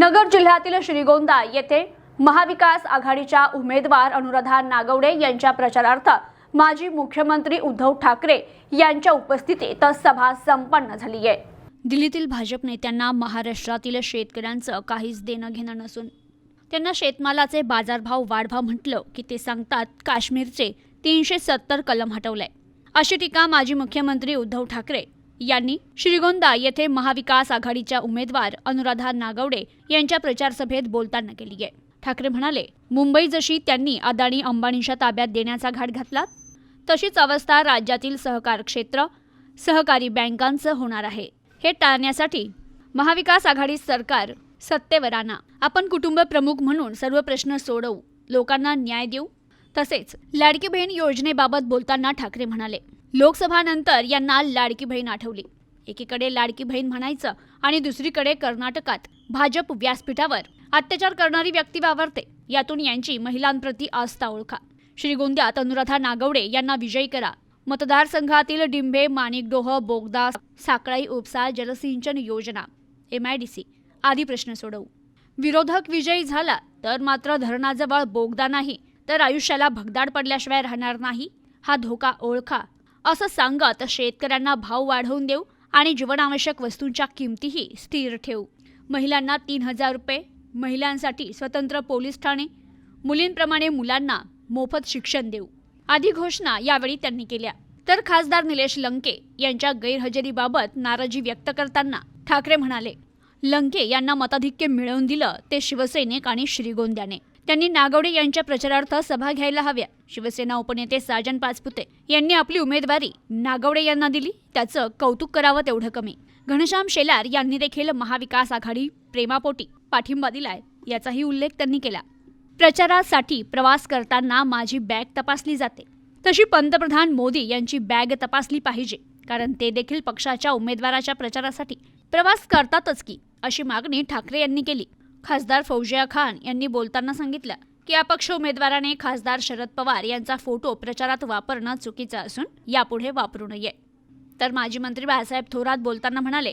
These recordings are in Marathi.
नगर जिल्ह्यातील श्रीगोंदा येथे महाविकास आघाडीच्या उमेदवार अनुराधा नागवडे यांच्या प्रचारार्थ माजी मुख्यमंत्री उद्धव ठाकरे यांच्या उपस्थितीत सभा संपन्न झाली आहे. दिल्लीतील भाजप नेत्यांना महाराष्ट्रातील शेतकऱ्यांचं काहीच देणं घेणं नसून त्यांना शेतमालाचे बाजारभाव वाढवा म्हटलं की ते सांगतात काश्मीरचे तीनशे सत्तर कलम हटवलंय. अशी टीका माजी मुख्यमंत्री उद्धव ठाकरे यांनी श्रीगोंदा येथे महाविकास आघाडीच्या उमेदवार अनुराधा नागवडे यांच्या प्रचार सभेत बोलताना केली आहे. ठाकरे म्हणाले मुंबई जशी त्यांनी अदानी अंबानीच्या ताब्यात देण्याचा घाट घातला तशीच अवस्था राज्यातील सहकार क्षेत्र सहकारी बँकांचं होणार आहे. हे टाळण्यासाठी महाविकास आघाडी सरकार सत्तेवर आणा आपण कुटुंब प्रमुख म्हणून सर्व प्रश्न सोडवू लोकांना न्याय देऊ. तसेच लाडकी बहीण योजनेबाबत बोलताना ठाकरे म्हणाले लोकसभानंतर यांना लाडकी बहीण आठवली. एकीकडे लाडकी बहीण म्हणायचं आणि दुसरीकडे कर्नाटकात भाजप व्यासपीठावर अत्याचार करणारी व्यक्ती वावरते यातून यांची महिलांप्रती आस्था ओळखा. श्रीगोंद्यात अनुराधा नागवडे यांना विजयी करा. मतदारसंघातील डिंभे माणिकडोह बोगदा साकळाई उपसा जलसिंचन योजना. एमआयडीसी. आदी प्रश्न सोडवू. विरोधक विजयी झाला तर मात्र धरणाजवळ बोगदा नाही तर आयुष्याला भगदाड पडल्याशिवाय राहणार नाही. हा धोका ओळखा. असं सांगत शेतकऱ्यांना भाव वाढवून देऊ आणि जीवनावश्यक वस्तूंच्या किमतीही स्थिर ठेवू. महिलांना तीन हजार रुपये महिलांसाठी स्वतंत्र पोलीस ठाणे मुलींप्रमाणे मुलांना मोफत शिक्षण देऊ. आदी घोषणा यावेळी त्यांनी केल्या. तर खासदार निलेश लंके यांच्या गैरहजेरीबाबत नाराजी व्यक्त करताना ठाकरे म्हणाले लंके यांना मताधिक्य मिळवून दिलं ते शिवसैनिक आणि श्रीगोंद्याने. त्यांनी नागवडे यांच्या प्रचारार्थ सभा घ्यायला हव्या. शिवसेना उपनेते साजन पाचपुते यांनी आपली उमेदवारी नागवडे यांना दिली. त्याचं कौतुक करावं तेवढं कमी. घनश्याम शेलार यांनी देखील महाविकास आघाडी प्रेमापोटी पाठिंबा दिलाय याचाही उल्लेख त्यांनी केला. प्रचारासाठी प्रवास करताना माझी बॅग तपासली जाते. तशी पंतप्रधान मोदी यांची बॅग तपासली पाहिजे कारण ते देखील पक्षाच्या उमेदवाराच्या प्रचारासाठी प्रवास करतातच की अशी मागणी ठाकरे यांनी केली. खासदार फौजिया खान यांनी बोलताना सांगितलं की अपक्ष उमेदवाराने खासदार शरद पवार यांचा फोटो प्रचारात वापरणं चुकीचं असून यापुढे वापरू नये. तर माजी मंत्री बाळासाहेब थोरात बोलताना म्हणाले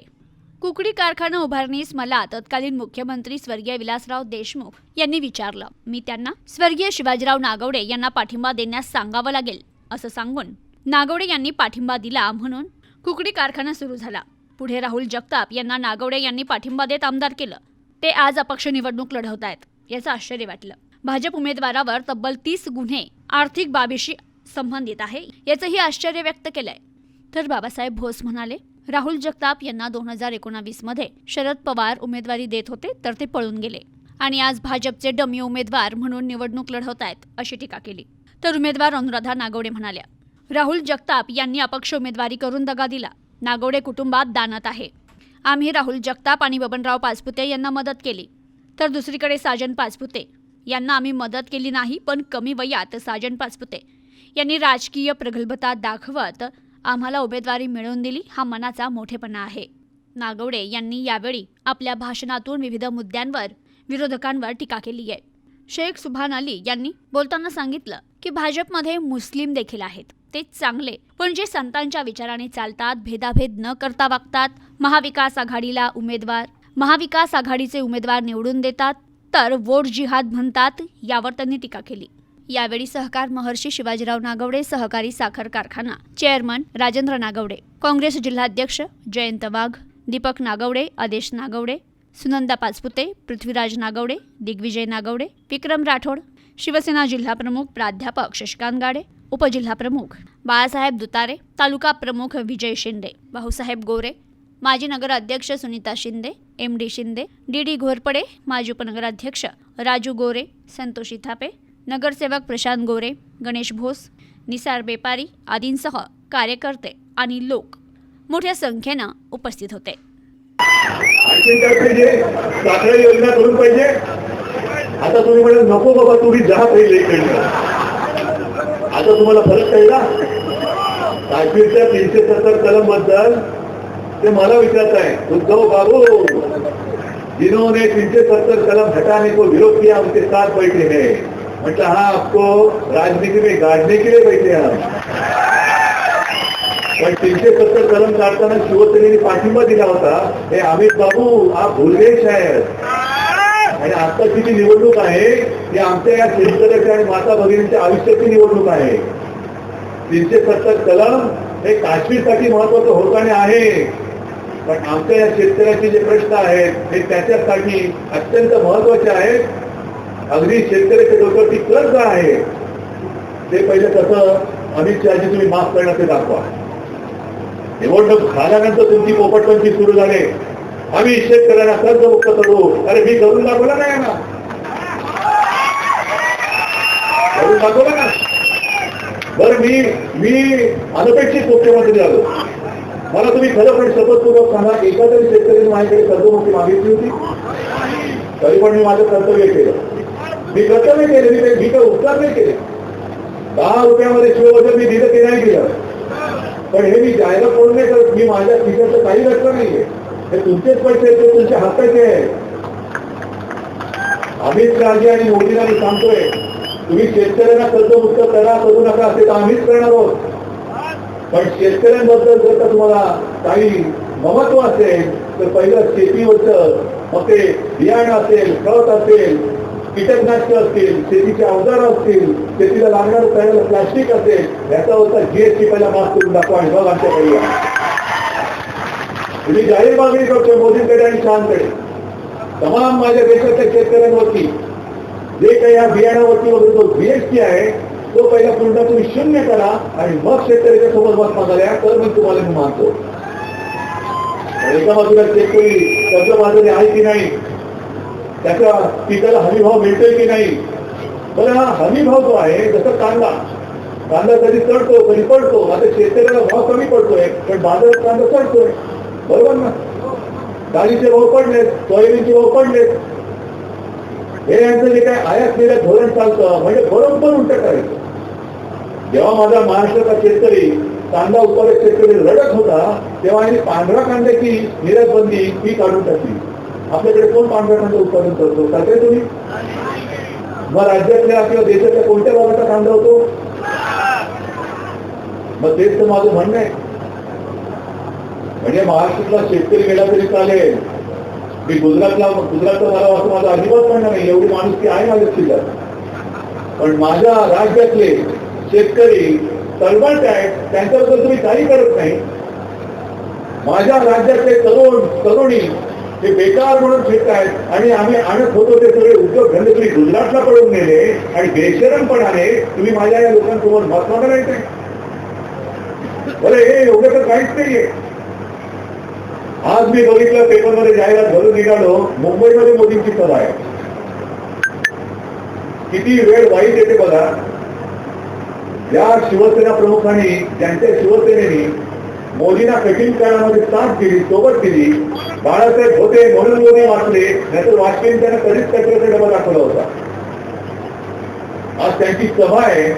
कुकडी कारखाना उभारणीस मला तत्कालीन मुख्यमंत्री स्वर्गीय विलासराव देशमुख यांनी विचारलं. मी त्यांना स्वर्गीय शिवाजीराव नागवडे यांना पाठिंबा देण्यास सांगावं लागेल असं सांगून नागवडे यांनी पाठिंबा दिला म्हणून कुकडी कारखाना सुरू झाला. पुढे राहुल जगताप यांना नागवडे यांनी पाठिंबा देत आमदार केलं. ते आज अपक्ष निवडणूक लढवत आहेत याचं आश्चर्य वाटलं. भाजप उमेदवारावर तब्बल तीस गुन्हे आर्थिक बाबीशी संबंधित आहे याचंही आश्चर्य व्यक्त केलंय. तर बाबासाहेब भोस म्हणाले राहुल जगताप यांना दोन हजार एकोणावीसमध्ये शरद पवार उमेदवारी देत होते तर ते पळून गेले. आणि आज भाजपचे डमी उमेदवार म्हणून निवडणूक लढवत आहेत अशी टीका केली. तर उमेदवार अनुराधा नागवडे म्हणाल्या राहुल जगताप यांनी अपक्ष उमेदवारी करून दगा दिला. नागवडे कुटुंबात दानत आहे. आम्ही राहुल जगताप आणि बबनराव पाचपुते यांना मदत केली. तर दुसरीकडे साजन पाचपुते. यांना आम्ही मदत केली नाही पण कमी वयात साजन पाचपुते. यांनी राजकीय प्रगल्भता दाखवत आम्हाला उमेदवारी मिळवून दिली हा मनाचा मोठेपणा आहे. नागवडे यांनी यावेळी आपल्या भाषणातून विविध मुद्द्यांवर विरोधकांवर टीका केली आहे. शेख सुभान अली यांनी बोलताना सांगितलं की भाजपमध्ये मुस्लिम देखील आहेत. ते चांगले. पण जे संतांच्या विचाराने चालतात भेदाभेद न करता वागतात. महाविकास आघाडीला उमेदवार. महाविकास आघाडीचे उमेदवार निवडून देतात. तर वोट जिहाद म्हणतात यावर त्यांनी टीका केली. यावेळी सहकार महर्षी शिवाजीराव नागवडे सहकारी साखर कारखाना. चेअरमन राजेंद्र नागवडे. काँग्रेस जिल्हाध्यक्ष जयंत वाघ. दीपक नागवडे आदेश नागवडे. सुनंदा पाचपुते पृथ्वीराज नागवडे दिग्विजय नागवडे विक्रम राठोड. शिवसेना जिल्हाप्रमुख प्राध्यापक शशिकांत गाडे. उपजिल्हाप्रमुख. बाळासाहेब दुतारे तालुका प्रमुख विजय शिंदे भाऊसाहेब गोरे माजी नगराध्यक्ष Sunita Shinde M D Shinde D D Ghorpade माजी उपनगराध्यक्ष राजू गोरे संतोषी थापे नगरसेवक प्रशांत गोरे गणेश भोस निसार बेपारी आदींसह कार्यकर्ते आणि लोक मोठ्या संख्येनं उपस्थित होते. योजना करून पाहिजे. आता तुम्ही नको बाबा तुम्ही जा पहिले आता तुम्हाला फरक कळला काश्मीरच्या तीनशे सत्तर कलमबद्दल ते मला विचारत आहे उद्धव बाबू जिन्होंने तीनशे सत्तर कलम हटाने को विरोध किया उनके साथ बैठे हैं. मतलब हाँ आपको राजनीति में गाड़ने के लिए बैठे हम. पण तीनशे सत्तर कलम काढताना शिवसेनेने पाठिंबा दिला होता. हे अमित बाबू आप भूल गए शायद. आणि आत्ताची जी निवडणूक आहे ती आमच्या या शेतकऱ्याच्या आणि माता भगिनींच्या आयुष्याची निवडणूक आहे? तीनशे सत्तर कलम हे काश्मीरसाठी महत्वाचं होताने आहे. पण आमच्या या शेतकऱ्याचे जे प्रश्न आहेत हे त्याच्यासाठी अत्यंत महत्त्वाचे आहेत. अगदी शेतकऱ्याच्या डोक्यावरती कर्ज आहे? ते पहिलं कसं अमित शहाजी तुम्ही माफ करण्याचे दाखवा. निवडणूक झाल्यानंतर तुमची पोपटपंची सुरू झाले. आम्ही शेतकऱ्यांना कर्जमुक्त करू. अरे मी करून दाखवलं नाही ना करून दाखवलं ना. बरं मी मी अनपेक्षित मुख्यमंत्री झालो मला तुम्ही खरं पण शपथपूर्वक सांगा एका तरी शेतकरी माझ्याकडे कर्जमुक्ती मागितली होती? तरी पण मी माझं कर्तव्य केलं. मी कर्तव्य केले मी मी काही उपकार नाही केले. दहा रुपयामध्ये शिववजन मी दिलं ते नाही दिलं? पण हे मी जायला कोण नाही करत. मी माझ्या खिशाचं हे तुमचेच पैसे आहेत, ते तुमच्या हक्काचे आम्हीच अमित आणि मोदींना सांगतोय तुम्ही शेतकऱ्यांना कर्जमुक्त करा करू नका असे तर आम्हीच करणार आहोत. पण शेतकऱ्यांबद्दल जर का तुम्हाला काही महत्त्व असेल तर पहिलं शेतीवरचं मग ते बियाणं असेल खत असेल कीटकनाशक असतील शेतीचे अवजार असतील शेतीला लागणारं प्लास्टिक असेल होता जीएसटी पहिला माफ करून दाखवा आणि मग आमच्याकडे तुम्ही जाहीर मागणी करतोय मोदींकडे आणि शहांकडे. तमाम माझ्या देशाच्या शेतकऱ्यांवरती, जे काही या बियाणावरती वगैरे जो जीएसटी आहे तो पहिला तुम्ही शून्य करा आणि मग शेतकऱ्याच्या सोबत बस मागायला तर मी तुम्हाला मी मानतो. एका बाजूला शेतकरी कर्जबाजारी आहे की नाही त्याच्या पिकाला हमी भाव मिळतोय की नाही, पण हा हमी भाव जो आहे, जसं कांदा कांदा कधी चढतो कधी पडतो, आता शेतकऱ्याला भाव कमी पडतोय, पण बाजारात कांदा चढतोय बरोबर ना डाळीचे भाव पडलेत सोयाबीनचे भाव पडलेत. हे यांचं जे काय आयात केलं धोरण चालतं म्हणजे बरोबर उलट करायचं. जेव्हा माझा महाराष्ट्राचा शेतकरी कांदा उत्पादक शेतकरी रडत होता तेव्हा यांनी पांढरा कांद्याची निर्यात बंदी ही काढून टाकली. आपल्याकडे कोण पांढरा कांदा उत्पादन करतो? करते तुम्ही? मग राज्यातल्या किंवा देशाच्या कोणत्या भागाचा कांदा होतो? मग तेच तर माझं म्हणणं आहे. म्हणजे महाराष्ट्रातला शेतकरी गेला तरी चालेल. मी गुजरातला गुजरातचा मला असं माझं अजिबात म्हणणं नाही. एवढी माणुसकी आहे माझ्या जिल्ह्यात पण माझ्या राज्यातले शेतकरी तळमळत आहेत त्यांच्याबद्दल तुम्ही काही करत नाही. माझ्या राज्यातले तरुण तरुणी ते बेकार म्हणून फिरत आहेत. आणि आम्ही आणत होतो ते सगळे उद्योग धंदे तुम्ही गुजरातला पळून नेले आणि बेशरमपणाने तुम्ही माझ्या या लोकांसमोर महत्त्व करायचे बरं हे एवढं तर काहीच नाहीये. आज मी बघितलं पेपरमध्ये जाहिरात भरून निघालो मुंबईमध्ये मोदींची सभा आहे. किती वेळ वाईट येते बघा. या शिवसेना प्रमुखांनी त्यांच्या शिवसेनेने मोदींना कठीण काळामध्ये साथ दिली सोबत दिली. बाळासाहेब होते म्हणून मोदी वाचले नाहीतर वाजपेयी त्यांना कधीच कचऱ्याचा डबा दाखवला होता. आज त्यांची सभा आहे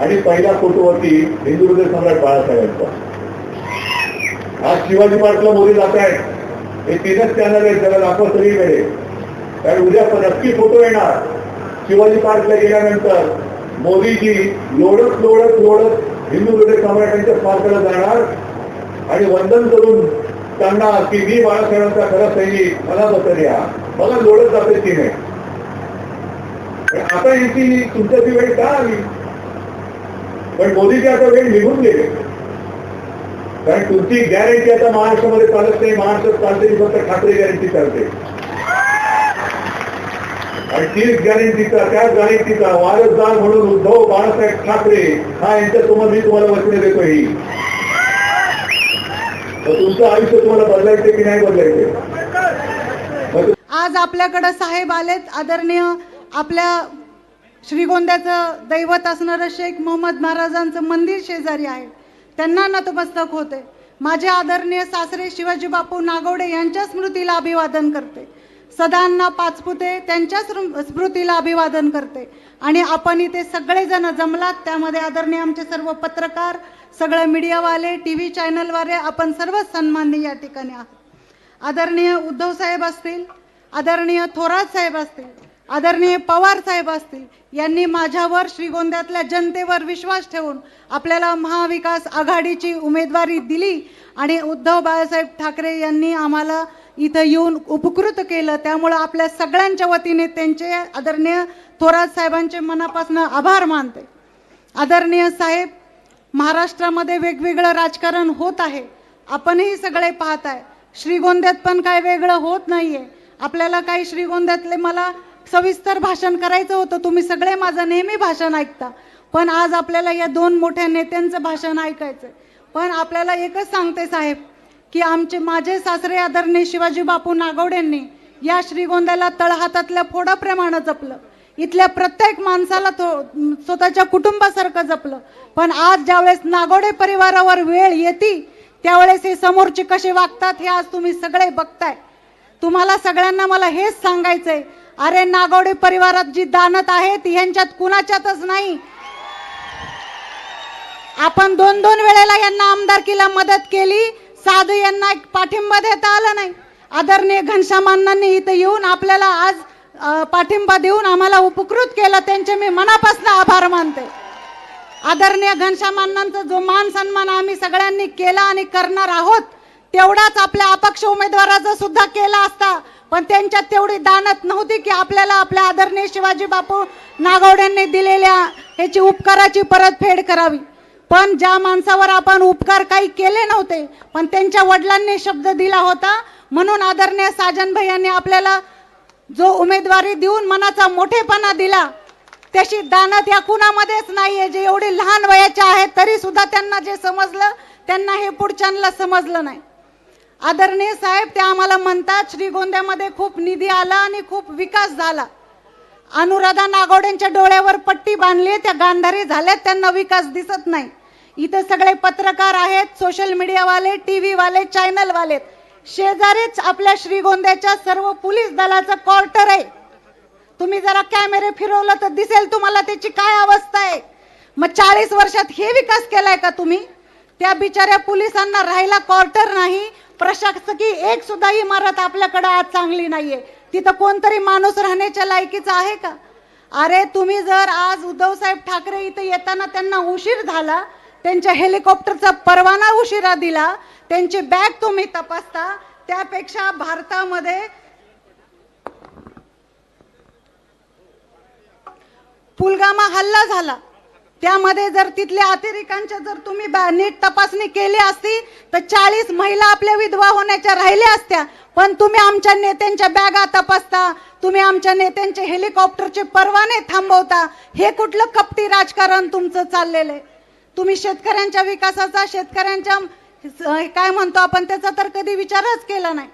आणि पहिला फोटोवरती हिंदुहृदय सम्राट बाळासाहेबांचा. आज शिवाजी पार्कला मोदी जात आहेत. हे तीनच चॅनल आहेत त्याला दाखवा सगळीकडे. कारण उद्या नक्की फोटो येणार. शिवाजी पार्कला गेल्यानंतर मोदीजी लोळत लोळत लोळत हिंदू हृदय सम्राटांच्या स्मारकाला जाणार. आणि वंदन करून त्यांना की मी बाळासाहेबांचा खरा सैनिक मला बसत या मला लोळत जाते की नाही आता यांची तुमच्याची वेळ का आली? पण मोदीची आता वेळ निघून गेले. कारण तुमची गॅरंटी आता महाराष्ट्रामध्ये चालत नाही. महाराष्ट्रात चालते ती फक्त ठाकरे गॅरंटी चालते. आणि तीच गॅरंटीचा त्याच गॅरंटीचा वारसदार म्हणून उद्धव बाळासाहेब ठाकरे हा यांच्यासमोर मी तुम्हाला वचने देतो ही तर तुमचं आयुष्य तुम्हाला बदलायचं की नाही बदलायचं आज आपल्याकडं साहेब आलेत आदरणीय आपल्या श्रीगोंद्याचं दैवत असणारं शेख मोहम्मद महाराजांचं मंदिर शेजारी आहे. त्यांना नतमस्तक होते. माझे आदरणीय सासरे शिवाजी बापू नागवडे यांच्या स्मृतीला अभिवादन करते. सदांना पाचपुते त्यांच्या स्मृतीला अभिवादन करते. आणि आपण इथे सगळेजण जमलात त्यामध्ये आदरणीय आमचे सर्व पत्रकार सगळे मीडियावाले टी व्ही चॅनलवाले आपण सर्वच सन्माननीय या ठिकाणी आहात. आदरणीय उद्धव साहेब असतील आदरणीय थोरात साहेब असतील आदरणीय पवार साहेब असतील यांनी माझ्यावर श्रीगोंद्यातल्या जनतेवर विश्वास ठेवून आपल्याला महाविकास आघाडीची उमेदवारी दिली आणि उद्धव बाळासाहेब ठाकरे यांनी आम्हाला इथं येऊन उपकृत केलं. त्यामुळं आपल्या सगळ्यांच्या वतीने त्यांचे आदरणीय थोरात साहेबांचे मनापासून आभार मानते. आदरणीय साहेब महाराष्ट्रामध्ये वेगवेगळं राजकारण होत आहे. आपणही सगळे पाहत आहे श्रीगोंद्यात पण काय वेगळं होत नाहीये. आपल्याला काही श्रीगोंद्यातले मला सविस्तर भाषण करायचं होतं. तुम्ही सगळे माझं नेहमी भाषण ऐकता. पण आज आपल्याला या दोन मोठ्या नेत्यांचं भाषण ऐकायचं पण आपल्याला एकच सांगते साहेब की आमचे माझे सासरे आदरणीय शिवाजी बापू नागवडेंनी या श्रीगोंद्याला तळहातातल्या फोडाप्रमाणे जपलं. इथल्या प्रत्येक माणसाला तो स्वतःच्या कुटुंबासारखं जपलं. पण आज ज्यावेळेस नागोडे परिवारावर वेळ येते त्यावेळेस हे समोरचे कसे वागतात हे आज तुम्ही सगळे बघताय. तुम्हाला सगळ्यांना मला हेच सांगायचंय अरे नागोडे परिवारात जी दानत आहेत ह्यांच्यात कुणाच्यातच नाही. आपण दोन दोन वेळेला यांना आमदारकीला मदत केली साधू यांना एक पाठिंबा देता आला नाही. आदरणीय घनश्याम इथं येऊन आपल्याला आज पाठिंबा देऊन आम्हाला उपकृत केलं त्यांचे मी मनापासून आभार मानते. आदरणीय घनश्याम जो मान सन्मान आम्ही सगळ्यांनी केला आणि करणार आहोत तेवढाच आपल्या अपक्ष उमेदवाराचा सुद्धा केला असता पण त्यांच्यात तेवढी दानत नव्हती की आपल्याला आपल्या आदरणीय शिवाजी बापू नागवड्यांनी दिलेल्या ह्याची उपकाराची परतफेड करावी. पण ज्या माणसावर आपण उपकार काही केले नव्हते पण त्यांच्या वडिलांनी शब्द दिला होता म्हणून आदरणीय साजन भाई यांनी आपल्याला जो उमेदवारी देऊन मनाचा मोठेपणा दिला त्याची दानत या कुणामध्येच नाहीये जे एवढे लहान वयाचे आहेत तरी सुद्धा त्यांना जे समजलं त्यांना हे पुढच्यांना समजलं नाही. आदरणीय साहेब ते आम्हाला म्हणतात श्रीगोंद्यामध्ये खूप निधी आला आणि खूप विकास झाला. अनुराधा नागोडेंच्या डोळ्यावर पट्टी बांधली त्या गांधारी झाल्यात त्यांना विकास दिसत नाही. इथं सगळे पत्रकार आहेत सोशल मीडियावाले टी व्हीवाले चॅनलवाले शेजारीच आपल्या श्रीगोंद्याच्या सर्व पोलीस दलाचं क्वार्टर आहे. तुम्ही जरा कॅमेरे फिरवलं तर दिसेल तुम्हाला त्याची काय अवस्था आहे. मग चाळीस वर्षात हे विकास केलाय का तुम्ही? त्या बिचाऱ्या पोलिसांना राहायला क्वार्टर नाही प्रशासकी एक सुद्धा इमारत आपल्याकडे आज चांगली नाहीये. तिथं कोणतरी माणूस राहण्याच्या लायकीचा आहे का? अरे तुम्ही जर आज उद्धवसाहेब ठाकरे इथं येताना त्यांना उशीर झाला त्यांच्या हेलिकॉप्टरचा परवाना उशिरा दिला त्यांची बॅग तुम्ही तपासता त्यापेक्षा भारतामध्ये पुलगामा हल्ला झाला. त्यामध्ये जर तिथल्या अतिरेकांच्या जर तुम्ही नीट तपासणी केली असती तर चाळीस महिला आपल्या विधवा होण्याच्या राहिल्या असत्या. पण तुम्ही आमच्या नेत्यांच्या बॅगा तपासता तुम्ही आमच्या नेत्यांचे हेलिकॉप्टरचे परवाने थांबवता. हे कुठलं कपटी राजकारण तुमचं चाललेलं आहे? तुम्ही शेतकऱ्यांच्या विकासाचा शेतकऱ्यांच्या काय म्हणतो आपण त्याचा तर कधी विचारच केला नाही.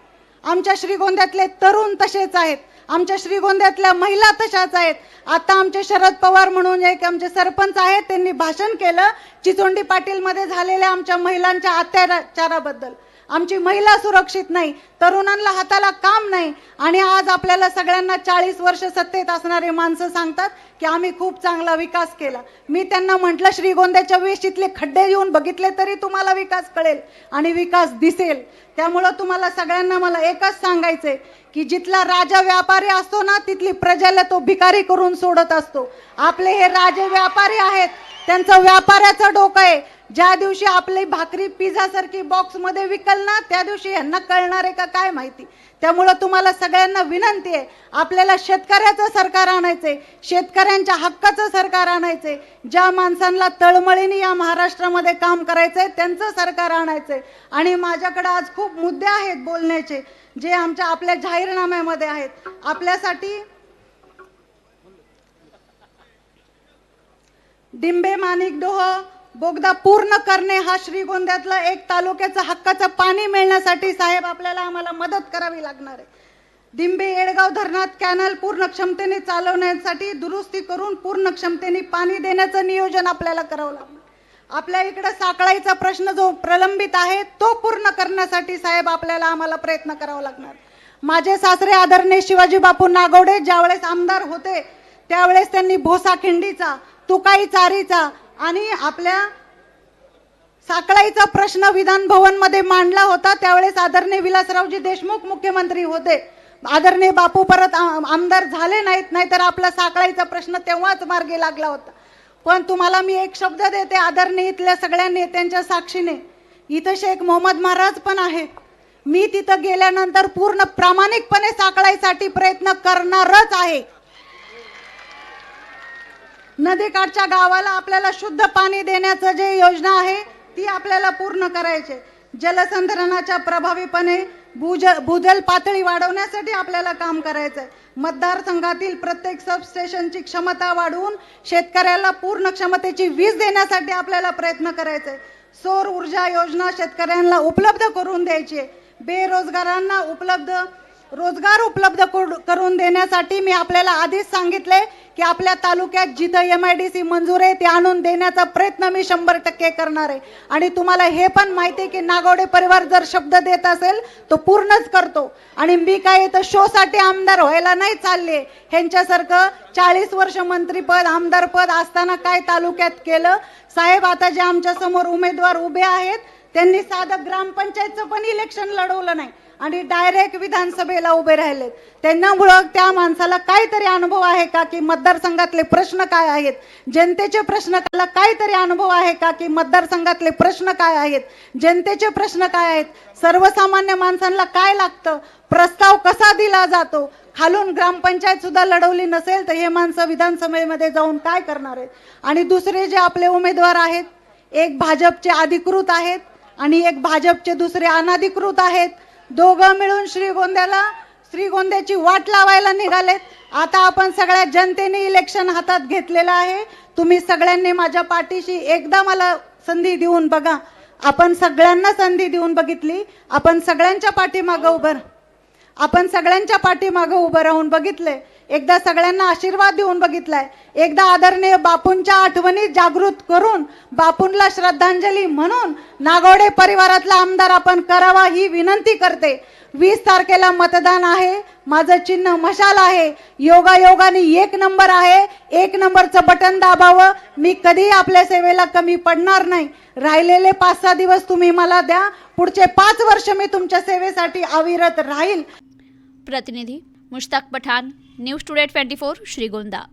आमच्या श्रीगोंद्यातले तरुण तसेच आहेत. आमच्या श्रीगोंद्यातल्या महिला तशाच आहेत. आता आमचे शरद पवार म्हणून एक आमचे सरपंच आहेत त्यांनी भाषण केलं चिचोंडी पाटील मध्ये झालेल्या आमच्या महिलांच्या अत्याचाराबद्दल. आमची महिला सुरक्षित नाही तरुणांना हाताला काम नाही. आणि आज आपल्याला सगळ्यांना चाळीस वर्ष सत्तेत असणारे माणसं सांगतात की आम्ही खूप चांगला विकास केला. मी त्यांना म्हटलं श्रीगोंद्याच्या वेशीतले खड्डे येऊन बघितले तरी तुम्हाला विकास कळेल आणि विकास दिसेल. त्यामुळं तुम्हाला सगळ्यांना मला एकच सांगायचंय की जिथला राजा व्यापारी असतो ना तिथली प्रजेला तो भिकारी करून सोडत असतो. आपले हे राजे व्यापारी आहेत त्यांचं व्यापाऱ्याचं डोकं आहे. ज्या दिवशी आपली भाकरी पिझ्झासारखी बॉक्समध्ये विकल ना त्या दिवशी यांना कळणार आहे का काय माहिती? त्यामुळं तुम्हाला सगळ्यांना विनंती आहे आपल्याला शेतकऱ्याचं सरकार आणायचंय शेतकऱ्यांच्या हक्काचं सरकार आणायचंय ज्या माणसांना तळमळीने या महाराष्ट्रामध्ये काम करायचंय त्यांचं सरकार आणायचंय. आणि माझ्याकडे आज खूप मुद्दे आहेत बोलण्याचे जे आमच्या आपल्या जाहीरनाम्यामध्ये आहेत. आपल्यासाठी डिंबे माणिकडोह बोगदा पूर्ण करणे हा श्रीगोंद्यातला एक तालुक्याचा हक्काचं पाणी मिळण्यासाठी साहेब आपल्याला आम्हाला मदत करावी लागणार आहे. दिंबे येडगाव धरणात कॅनल पूर्ण क्षमतेने चालवण्यासाठी दुरुस्ती करून पूर्ण क्षमतेने पाणी देण्याचं नियोजन आपल्याला करावं लागणार आपल्या इकडं साकळाईचा प्रश्न जो प्रलंबित आहे तो पूर्ण करण्यासाठी साहेब आपल्याला आम्हाला प्रयत्न करावा लागणार माझे सासरे आदरणीय शिवाजी बापू नागवडे ज्यावेळेस आमदार होते त्यावेळेस त्यांनी भोसा खिंडीचा तुकाई चारीचा आणि आपल्या साकळाईचा प्रश्न विधान भवनमध्ये मांडला होता त्यावेळेस आदरणीय विलासरावजी देशमुख मुख्यमंत्री होते. आदरणीय बापू परत आमदार झाले नाहीत नाहीतर आपला साकळाईचा प्रश्न तेव्हाच मार्गी लागला होता. पण तुम्हाला मी एक शब्द देते आदरणीय इथल्या सगळ्या नेत्यांच्या साक्षीने. इथं शेख मोहम्मद महाराज पण आहेत. मी तिथं गेल्यानंतर पूर्ण प्रामाणिकपणे साखळाईसाठी प्रयत्न करणारच आहे. नदीकाठच्या गावाला आपल्याला शुद्ध पाणी देण्याचं जे योजना आहे ती आपल्याला पूर्ण करायचे जलसंधारणाच्या प्रभावीपणे भूज भूजल पातळी वाढवण्यासाठी आपल्याला काम करायचंय. मतदारसंघातील प्रत्येक सबस्टेशनची क्षमता वाढवून शेतकऱ्याला पूर्ण क्षमतेची वीज देण्यासाठी आपल्याला प्रयत्न करायचे सौर ऊर्जा योजना शेतकऱ्यांना उपलब्ध करून द्यायची बेरोजगारांना उपलब्ध रोजगार उपलब्ध करून देण्यासाठी मी आपल्याला आधीच सांगितले की आपल्या तालुक्यात जिथं एम आय डी सी मंजूर आहे ते आणून देण्याचा प्रयत्न मी शंभर टक्के करणार आहे. आणि तुम्हाला हे पण माहिती आहे की नागवडे परिवार जर शब्द देत असेल तो पूर्णच करतो. आणि मी काय इथं शोसाठी आमदार व्हायला नाही चालले. ह्यांच्यासारखं चाळीस वर्ष मंत्रीपद आमदारपद असताना काय तालुक्यात केलं? साहेब आता जे आमच्यासमोर उमेदवार उभे आहेत त्यांनी साधं ग्रामपंचायतचं पण इलेक्शन लढवलं नाही. आणि डायरेक्ट विधानसभेला उभे राहिलेत. त्यांच्यामुळं त्या माणसाला काहीतरी अनुभव आहे का की मतदारसंघातले प्रश्न काय आहेत? जनतेचे प्रश्न त्याला काहीतरी अनुभव आहे का की मतदारसंघातले प्रश्न काय आहेत? जनतेचे प्रश्न काय आहेत? सर्वसामान्य माणसांना काय लागतं? प्रस्ताव कसा दिला जातो? खालून ग्रामपंचायत सुद्धा लढवली नसेल तर हे माणसं विधानसभेमध्ये जाऊन काय करणार आहेत? आणि दुसरे जे आपले उमेदवार आहेत एक भाजपचे अधिकृत आहेत आणि एक भाजपचे दुसरे अनाधिकृत आहेत दोघं मिळून श्रीगोंद्याला श्रीगोंद्याची वाट लावायला निघालेत. आता आपण सगळ्या जनतेने इलेक्शन हातात घेतलेलं आहे. तुम्ही सगळ्यांनी माझ्या पाठीशी एकदा मला संधी देऊन बघा. आपण सगळ्यांना संधी देऊन बघितली. आपण सगळ्यांच्या पाठीमागं उभं आपण सगळ्यांच्या पाठीमागं उभं राहून बघितले एकदा सगळ्यांना आशीर्वाद देऊन बघितलाय. एकदा आदरणीय बापूंच्या आठवणी जागृत करून बापूंला श्रद्धांजली म्हणून नागोडे परिवारातला आमदार आपण करावा ही विनंती करते. वीस तारखेला मतदान आहे माझं चिन्ह मशाल आहे योगा योगाने एक नंबर आहे एक नंबरचं बटन दाबावं मी कधीही आपल्या सेवेला कमी पडणार नाही. राहिलेले पाच सहा दिवस तुम्ही मला द्या पुढचे पाच वर्ष मी तुमच्या सेवेसाठी अविरत राहील. प्रतिनिधी Mushtaq Pathan news today twenty four Shrigonda.